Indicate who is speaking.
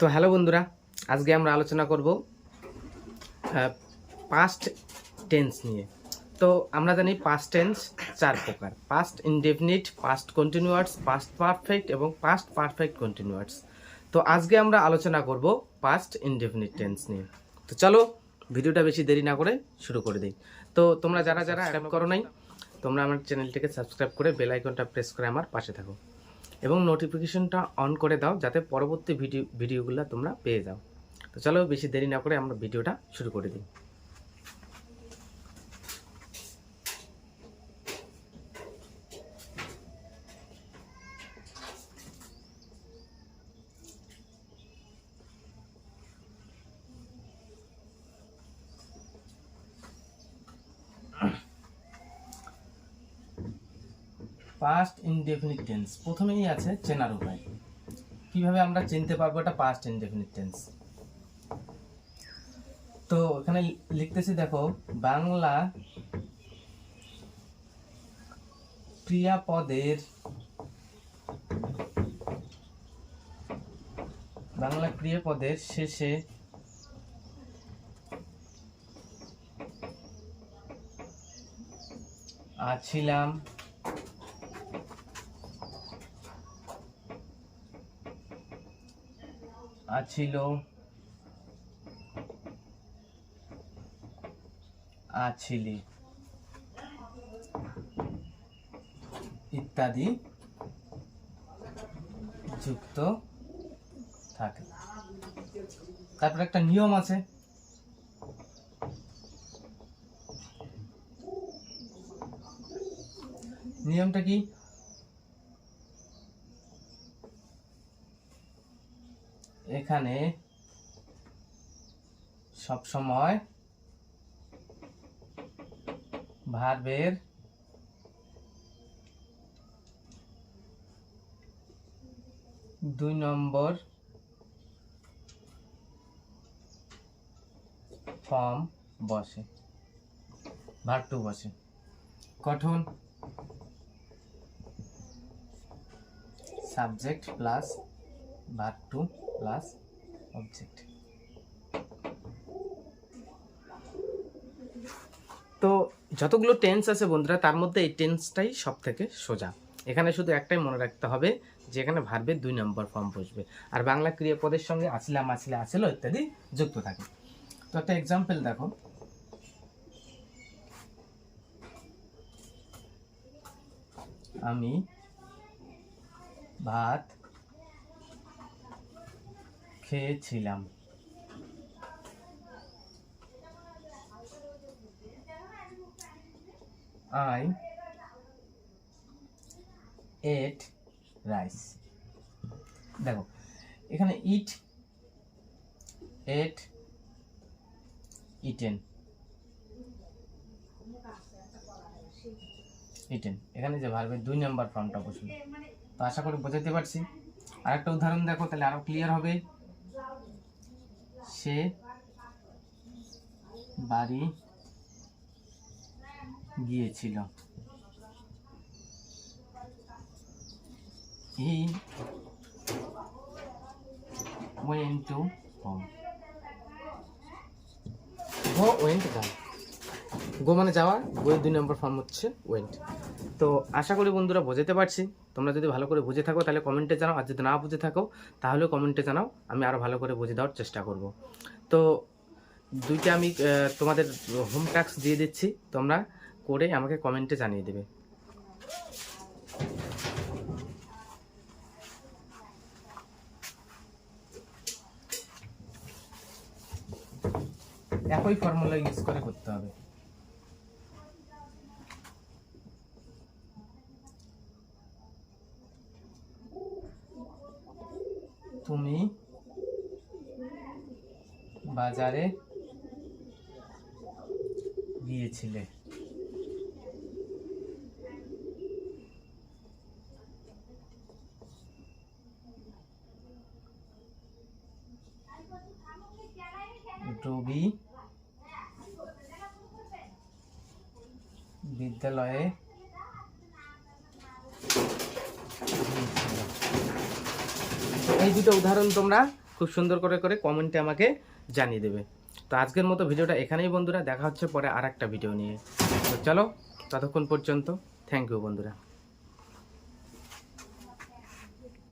Speaker 1: তো হ্যালো বন্ধুরা আজকে আমরা আলোচনা করব পাস্ট টেন্স নিয়ে। তো আমরা জানি পাস্ট টেন্স চার প্রকার past indefinite past continuous past perfect এবং পাস্ট পারফেক্ট কন্টিনিউয়ার্স তো আজকে আমরা আলোচনা করব পাস্ট ইনডেফিনিট টেন্স নিয়ে। তো চলো ভিডিওটা বেশি দেরি না করে শুরু করে দিই। তো তোমরা যারা যারা অ্যাডাপ্ট করো নাই তোমরা আমার চ্যানেলটিকে সাবস্ক্রাইব করে বেল আইকনটা প্রেস করে আমার পাশে থাকো। এবং নোটিফিকেশনটা অন করে দাও যাতে পরবর্তী ভিডিও, ভিডিওগুলো তোমরা পেয়ে যাও। তো চলো বেশি দেরি না করে আমরা ভিডিওটা শুরু করে দিই। পাস্ট ইনডেফিনিট টেন্স প্রথমেই আছে চেনার উপায়। কীভাবে আমরা চিনতে পারব এটা পাস্ট ইনডেফিনিট টেন্স তো এখানে লিখতেছি, দেখো, বাংলা ক্রিয়াপদের বাংলা ক্রিয়াপদের শেষে আছিলাম আছিল। আছিলি। ইত্যাদি যুক্ত থাকে। তারপর একটা নিয়ম আছে। নিয়মটা কি? এখানে সব সময় ভার্বের দুই নম্বর ফর্ম বসে ভার টু বসে। গঠন subject plus verb two plus object তো যতগুলো টেন্স আছে বন্ধুরা, তার মধ্যে এই টেন্সটাই সব থেকে সোজা। এখানে শুধু একটাই মনে রাখতে হবে যে এখানে ভার্বের দুই নম্বর ফর্ম বসবে। আর বাংলা ক্রিয়াপদের সঙ্গে আসিলাম, আসলে, আসিল ইত্যাদি যুক্ত থাকে। তো একটা এক্সাম্পল দেখো। আমি ভাত খেয়েছিলাম। আই এট রাইস দেখো, এখানে ইট এট ইটেন ইটেন এখানে যে ভার্বের দুই নাম্বার ফর্মটা বসবে তো আশা করি বোঝাতে পারছি। আর একটা উদাহরণ দেখো, তাহলে আরও ক্লিয়ার হবে। সে বাড়ি গিয়েছিল। He went to home. Go went go মানে যাওয়া গোয়ের দুই নম্বর ফর্ম হচ্ছে ওয়েন্ট তো আশা করি বন্ধুরা বোঝাতে পারছি। তোমরা যদি ভালো করে বুঝে থাকো, তাহলে কমেন্টে জানাও। আর যদি না বুঝে থাকো, তাহলেও কমেন্টে জানাও। আমি আরও ভালো করে বুঝে দেওয়ার চেষ্টা করব। তো দুইটা আমি তোমাদের হোম টাস্ক দিয়ে দিচ্ছি। তোমরা করে আমাকে কমেন্টে জানিয়ে দেবে। একই ফর্মুলা ইউজ করে করতে হবে। তুমি বাজারে গিয়েছিলে। রবি বিদ্যালয়ে এই দুটো উদাহরণ তোমরা খুব সুন্দর করে করে কমেন্টে আমাকে জানিয়ে দেবে। তো আজকের মতো ভিডিওটা এখানেই বন্ধুরা, দেখা হচ্ছে পরে আর ভিডিও নিয়ে। তো চলো, ততক্ষণ পর্যন্ত থ্যাংক ইউ বন্ধুরা।